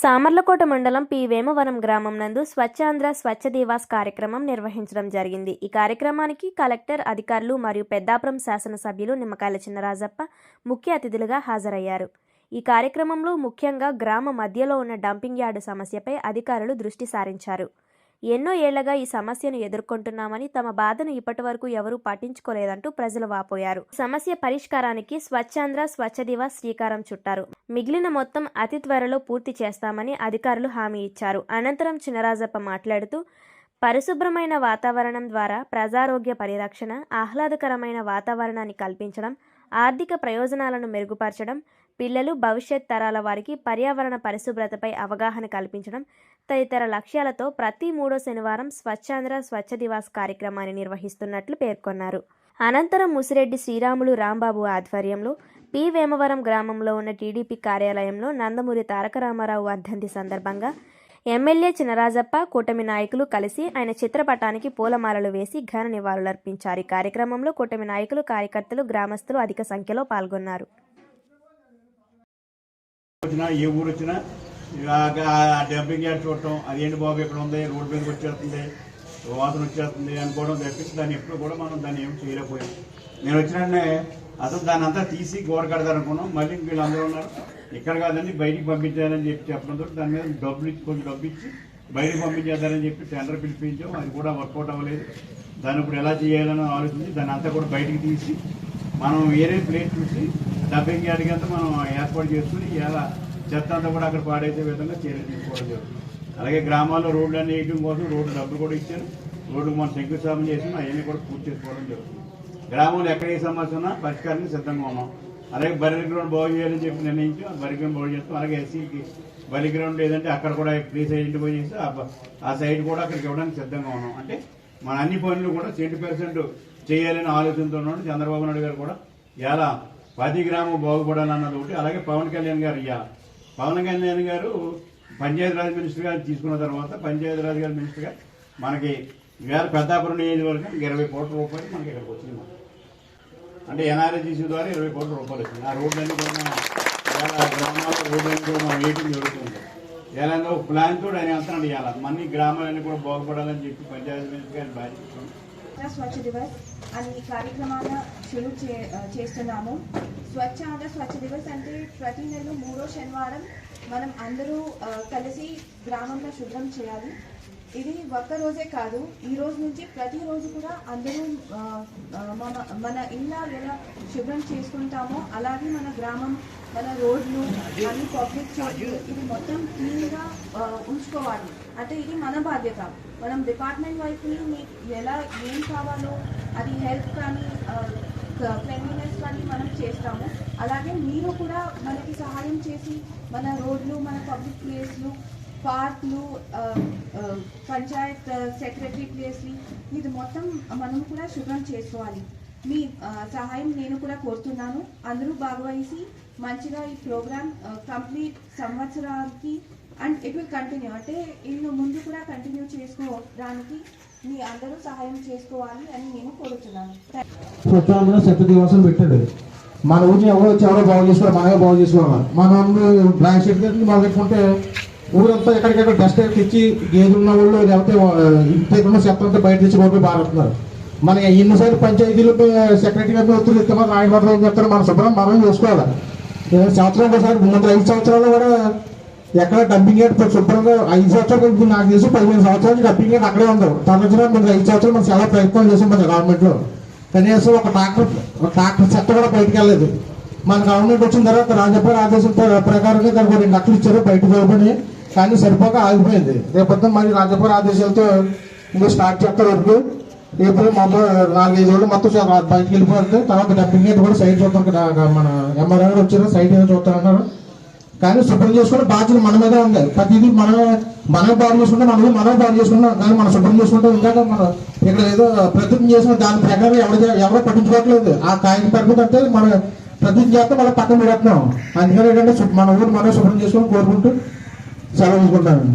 సామర్లకోట మండలం పి వేమవరం గ్రామం నందు స్వచ్ఛాంధ్ర స్వచ్ఛ దివాస్ కార్యక్రమం నిర్వహించడం జరిగింది. ఈ కార్యక్రమానికి కలెక్టర్ అధికారులు మరియు పెద్దాపురం శాసనసభ్యులు నిమ్మకాయల చిన్నరాజప్ప ముఖ్య అతిథులుగా హాజరయ్యారు. ఈ కార్యక్రమంలో ముఖ్యంగా గ్రామ మధ్యలో ఉన్న డంపింగ్ యార్డు సమస్యపై అధికారులు దృష్టి సారించారు. ఎన్నో ఏళ్ళగా ఈ సమస్యను ఎదుర్కొంటున్నామని తమ బాధను ఇప్పటి వరకు ఎవరూ పట్టించుకోలేదంటూ ప్రజలు వాపోయారు. సమస్య పరిష్కారానికి స్వచ్ఛాంధ్ర స్వచ్ఛదివ శ్రీకారం చుట్టారు. మిగిలిన మొత్తం అతి త్వరలో పూర్తి చేస్తామని అధికారులు హామీ ఇచ్చారు. అనంతరం చినరాజప్ప మాట్లాడుతూ పరిశుభ్రమైన వాతావరణం ద్వారా ప్రజారోగ్య పరిరక్షణ ఆహ్లాదకరమైన వాతావరణాన్ని కల్పించడం ఆర్థిక ప్రయోజనాలను మెరుగుపరచడం పిల్లలు భవిష్యత్ తరాల వారికి పర్యావరణ పరిశుభ్రతపై అవగాహన కల్పించడం తదితర లక్ష్యాలతో ప్రతి మూడో శనివారం స్వచ్ఛాంధ్ర స్వచ్ఛ దివాస్ కార్యక్రమాన్ని నిర్వహిస్తున్నట్లు పేర్కొన్నారు. అనంతరం ముసిరెడ్డి శ్రీరాములు రాంబాబు ఆధ్వర్యంలో పి. వేమవరం గ్రామంలో ఉన్న టీడీపీ కార్యాలయంలో నందమూరి తారక రామారావు వర్ధంతి సందర్భంగా ఎమ్మెల్యే చినరాజప్ప కూటమి నాయకులు కలిసి ఆయన చిత్రపటానికి పూలమాలలు వేసి ఘన నివాళులర్పించారు. ఈ కార్యక్రమంలో కూటమి నాయకులు కార్యకర్తలు గ్రామస్తులు అధిక సంఖ్యలో పాల్గొన్నారు. వచ్చినా ఏ ఊరు వచ్చినా ఆ డంపింగ్ యార్డ్ చూడటం అదేంటి బాబు ఇక్కడ ఉంది రోడ్డు మీదకి వచ్చేస్తుంది వాసన వచ్చేస్తుంది అనుకోవడం తప్పించి దాన్ని ఎప్పుడు కూడా మనం దాన్ని ఏం చేయలేకపోయాం. నేను వచ్చిన అసలు దాన్ని అంతా తీసి గోడ కడతారనుకున్నాం మళ్ళీ వీళ్ళందరూ ఉన్నారు. ఇక్కడ కాదండి బయటికి పంపించాలని చెప్పి చెప్పడంతో దాని మీద డబ్బులు ఇచ్చి కొంచెం డబ్బు ఇచ్చి బయటికి పంపించేద్దారని చెప్పి టెండర్ పిలిపించాం. అది కూడా వర్కౌట్ అవ్వలేదు. దాన్ని ఇప్పుడు ఎలా చేయాలని ఆలోచించి దాన్ని అంతా కూడా బయటికి తీసి మనం వేరే ప్లేస్ చూసి డబ్బింగ్ యార్డ్కి అంతా మనం ఏర్పాటు చేసుకుని ఇలా చెత్త అంతా కూడా అక్కడ పాడేసే విధంగా చర్యలు తీసుకోవడం జరుగుతుంది. అలాగే గ్రామాల్లో రోడ్లు అన్ని వేయడం కోసం రోడ్డు డబ్బులు కూడా ఇచ్చారు. రోడ్డు మనం శంకుస్థాపన చేసి అవన్నీ కూడా పూర్తి చేసుకోవడం జరుగుతుంది. గ్రామంలో ఎక్కడ ఏ సమస్య ఉన్నా పరిష్కారానికి సిద్ధంగా ఉన్నాం. అలాగే బరి గ్రౌండ్ బాగు చేయాలని చెప్పి నిర్ణయించాం ఆ బరి గ్రౌండ్ బాగు చేస్తాం. అలాగే ఎస్సీకి బలి గ్రౌండ్ లేదంటే అక్కడ కూడా ప్లేస్ ఐడెంటిఫై చేసి ఆ ఆ సైడ్ కూడా అక్కడికి ఇవ్వడానికి సిద్ధంగా ఉన్నాం. అంటే మన అన్ని పనులు కూడా సెవెంటీ పర్సెంట్ చేయాలని ఆలోచనతో ఉన్నాడు చంద్రబాబు నాయుడు గారు కూడా ఎలా పది గ్రామం బాగుపడాలన్నది ఒకటి. అలాగే పవన్ కళ్యాణ్ గారు ఇవాళ పవన్ కళ్యాణ్ గారు పంచాయతీరాజ్ మినిస్టర్గా తీసుకున్న తర్వాత పంచాయతీరాజ్ గారి మినిస్టర్గా మనకి వేల పెద్దాపురం నియోజకవర్గం ఇరవై కోట్ల రూపాయలు మనకి ఇక్కడికి వచ్చింది అంటే ఎన్ఆర్ఎస్జీసీ ద్వారా ఇరవై కోట్ల రూపాయలు వచ్చింది. ఆ రోడ్లన్నీ కూడా మనం గ్రామాల్లో రోడ్లన్నీ కూడా మనం వేయటం జరుగుతుంది. ఎలా ఒక ప్లాన్ తోడు ఆయన అంతనండి ఇవాళ. మన్ని గ్రామాలన్నీ కూడా బాగుపడాలని చెప్పి పంచాయతీ మినిస్టర్ గారిని బాధ్యత స్వచ్ఛ దివస్. అనే ఈ షురూ చే చేస్తున్నాము. స్వచ్ఛ ఆంధ్ర స్వచ్ఛ దివస్ అంటే ప్రతి నెల మూడో శనివారం మనం అందరూ కలిసి గ్రామంలో శుభ్రం చేయాలి. ఇది ఒక్క రోజే కాదు ఈ రోజు నుంచి ప్రతిరోజు కూడా అందరూ మన మన ఇళ్ళ ఎలా శుభ్రం చేసుకుంటామో అలాగే మన గ్రామం మన రోడ్లు అన్ని పబ్లిక్ చోట్లు ఇది మొత్తం క్లీన్గా ఉంచుకోవాలి. అంటే ఇది మన బాధ్యత. మనం డిపార్ట్మెంట్ వైపు మీకు ఎలా ఏం కావాలో అది హెల్ప్ కానీ క్లెన్లీనెస్ uh, కానీ మనం చేస్తాము. అలాగే మీరు కూడా మనకి సహాయం చేసి మన రోడ్లు మన పబ్లిక్ ప్లేస్లు పార్క్లు పంచాయత్ uh, సెక్రటరీ ప్లేస్లు ఇది మొత్తం మనం కూడా శుభ్రం చేసుకోవాలి. మీ uh, సహాయం నేను కూడా కోరుతున్నాను. అందరూ భాగవహించి మంచిగా ఈ ప్రోగ్రామ్ కంప్లీట్ సంవత్సరానికి అండ్ ఇట్ విల్ కంటిన్యూ అంటే ఇల్లు ముందు కూడా కంటిన్యూ చేసుకోవడానికి మీ అందరూ సహాయం చేసుకోవాలి అని నేను కోరుతున్నాను. స్వచ్ఛాంధ్ర శక్తి దివాసం పెట్టాడు. మన ఊరిని ఎవరో వచ్చి ఎవరో బాగు చేసుకోవాలి మనమే బాగు చేసుకోవాలి. మనం బ్లాక్ షీట్ దగ్గర పెట్టుకుంటే ఊరంతా ఎక్కడికెక్కడ డస్ట్ తెచ్చి గేదె ఉన్న వాళ్ళు లేకపోతే ఇంటి ఉన్న చెత్త అంతా బయట తెచ్చి కొట్టి బాగుతున్నారు మన ఎన్నిసార్లు పంచాయతీలు సెక్రటరీ గారిని ఒత్తులు ఇస్తామో నాయకులు ఏం చెప్తారో మన శుభ్రం మనం చూసుకోవాలి. సంవత్సరం ఒకసారి ముందు ఐదు సంవత్సరాలు కూడా ఎక్కడ డంపింగ్ యార్డ్ శుభ్రంగా ఐదు సంవత్సరాలు నాకు తెలిసి పదిహేను సంవత్సరాలు డంపింగ్ యార్డ్ అక్కడే ఉండవు. తరచుగా మనకి ఐదు సంవత్సరాలు మనం చాలా ప్రయత్నం చేసాం మన గవర్నమెంట్లో. కనీసం ఒక ట్రాక్టర్ ఒక ట్రాక్టర్ చెత్త కూడా బయటకు వెళ్ళలేదు. మన గవర్నమెంట్ వచ్చిన తర్వాత రాజపూర్ ఆదేశం ప్రకారంగా దానికి రెండు లక్షలు ఇచ్చారు బయట పోయి కానీ సరిపోక ఆగిపోయింది. రేపొద్దు మరి రాజపూర్ ఆదేశాలతో ఇంకా స్టార్ట్ చేస్తారు వరకు. రేపు మొత్తం నాలుగైదు రోజులు మొత్తం చాలా బయటకు వెళ్ళిపోతుంది తర్వాత డంపింగ్ యార్డ్ కూడా సైడ్ చూద్దాం మన ఎంఆర్ఐ వచ్చారు సైడ్ ఏదో చూస్తారన్నారు కానీ శుభ్రం చేసుకునే బాధ్యత మన మీద ఉంది ప్రతిదీ మనం మనం బాగు చేసుకుంటే మనం మనం బాగు చేసుకుంటాం కానీ మనం శుభ్రం చేసుకుంటే ఇంకా మనం ఇక్కడ ఏదో ప్రతిజ్ఞ చేసిన దాని ప్రకారం ఎవరు ఎవరో పట్టించుకోవట్లేదు. ఆ కాయకి పరిమితి అంటే మనం ప్రతిజ్ఞ చేస్తే మనం పక్కన పెడుతున్నాం అందుకని ఏంటంటే మన ఊరు మనం శుభ్రం చేసుకొని కోరుకుంటూ సెలవు తీసుకుంటాను.